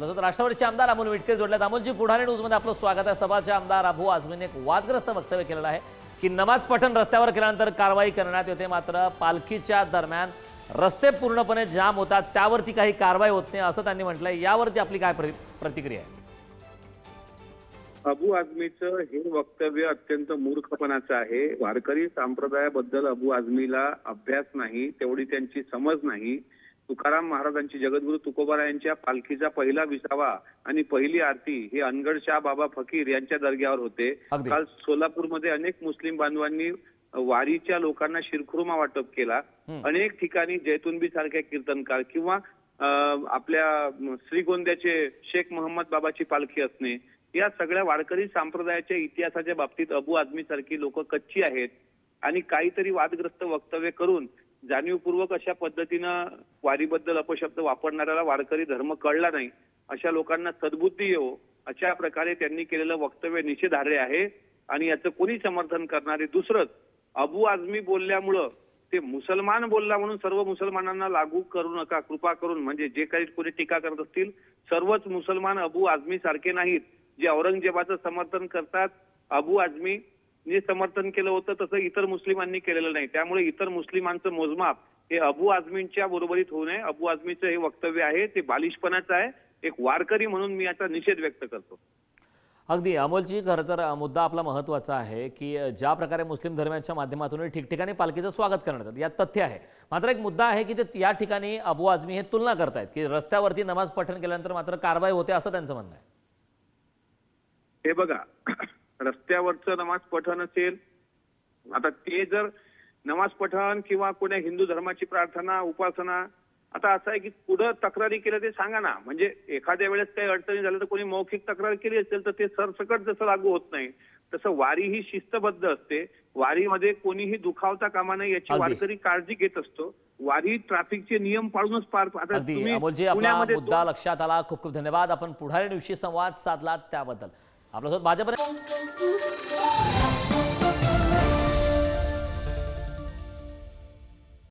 आपल्यासोबत राष्ट्रवादीचे आमदार अमोल विटकर जोडल्यात. अमोलजी पुढारी न्यूजमध्ये आपलं स्वागत आहे. सभाचे आमदार अबू आझमीने एक वादग्रस्त वक्तव्य केलेलं आहे की नमाज पठण रस्त्यावर केल्यानंतर कारवाई करण्यात येते. मात्र पालखीच्या दरम्यान रस्ते पूर्णपणे जाम होतात. त्यावरती काही कारवाई होत नाही असं त्यांनी म्हटलंय. यावरती आपली काय प्रतिक्रिया आहे? अबू आझमीचं हे वक्तव्य अत्यंत मूर्खपणाचं आहे. वारकरी संप्रदायाबद्दल अबू आझमीला अभ्यास नाही तेवढी त्यांची समज नाही. तुकाराम महाराजांची जगद्गुरु तुकोबारा यांच्या पालखीचा पहिला विसावा आणि पहिली आरती ही अनगड शाह बाबा फकीर यांच्या दर्ग्यावर होते. काल सोलापूरमध्ये अनेक मुस्लिम बांधवांनी वारीच्या लोकांना शिरखुर्मा वाटप केला. अनेक ठिकाणी जैतुनबी सारख्या कीर्तनकार किंवा आपल्या श्रीगोंद्याचे शेख मोहम्मद बाबाची पालखी असणे या सगळ्या वारकरी संप्रदायाच्या इतिहासाच्या बाबतीत अबू आझमी सारखी लोक कच्ची आहेत आणि काहीतरी वादग्रस्त वक्तव्य करून जाणीवपूर्वक अशा पद्धतीनं वारीबद्दल अपशब्द वापरणाऱ्याला वारकरी धर्म कळला नाही अशा लोकांना सद्बुद्धी येवो अशा प्रकारे त्यांनी केलेलं वक्तव्य निषेधार्ह आहे. आणि याचं कोणी समर्थन करणारे? दुसरंच अबू आझमी बोलल्यामुळं ते मुसलमान बोलला म्हणून सर्व मुसलमानांना लागू करू नका कृपा करून म्हणजे जे काही कोणी टीका करत असतील सर्वच मुसलमान अबू आझमी सारखे नाहीत जे औरंगजेबाचं समर्थन करतात. अबू आझमी जे समर्थन केलं होतं तसं इतर मुस्लिमांनी केलेलं नाही. त्यामुळे इतर मुस्लिमांचं मोजमाप हे अबू आझमींच्या बरोबरीत होऊ नये. अबू आझमीचं हे वक्तव्य आहे ते बालिशपणाचं आहे. एक वारकरी म्हणून मी याचा निषेध व्यक्त करतो. अगदी. अमोलजी खरं तर मुद्दा आपला महत्त्वाचा आहे की ज्या प्रकारे मुस्लिम धर्माच्या माध्यमातून ठिकठिकाणी पालखीचं स्वागत करण्यात येतं यात तथ्य आहे. मात्र एक मुद्दा आहे की ते या ठिकाणी अबू आझमी हे तुलना करतायत की रस्त्यावरती नमाज पठण केल्यानंतर मात्र कारवाई होते असं त्यांचं म्हणणं आहे. हे बघा रस्त्यावरचं नमाज पठण असेल आता ते जर नमाज पठण किंवा कोण्या हिंदू धर्माची प्रार्थना उपासना आता असं आहे की पुढं तक्रारी केलं ते सांगा ना. म्हणजे एखाद्या वेळेस काही अडचणी झाल्या तर कोणी मौखिक तक्रार केली असेल तर ते सरसकट जसं लागू होत नाही तसं वारी ही शिस्तबद्ध असते. वारीमध्ये कोणीही दुखावता कामा नये याची. वारकरी काळजी घेत असतो. वारी ट्रॅफिकचे नियम पाळूनच पार अमोलजी आपला मुद्दा लक्षात आला. खूप खूप धन्यवाद. आपण पुढारी दिवशी संवाद साधलात त्याबद्दल. आपल्यासोबत भाजप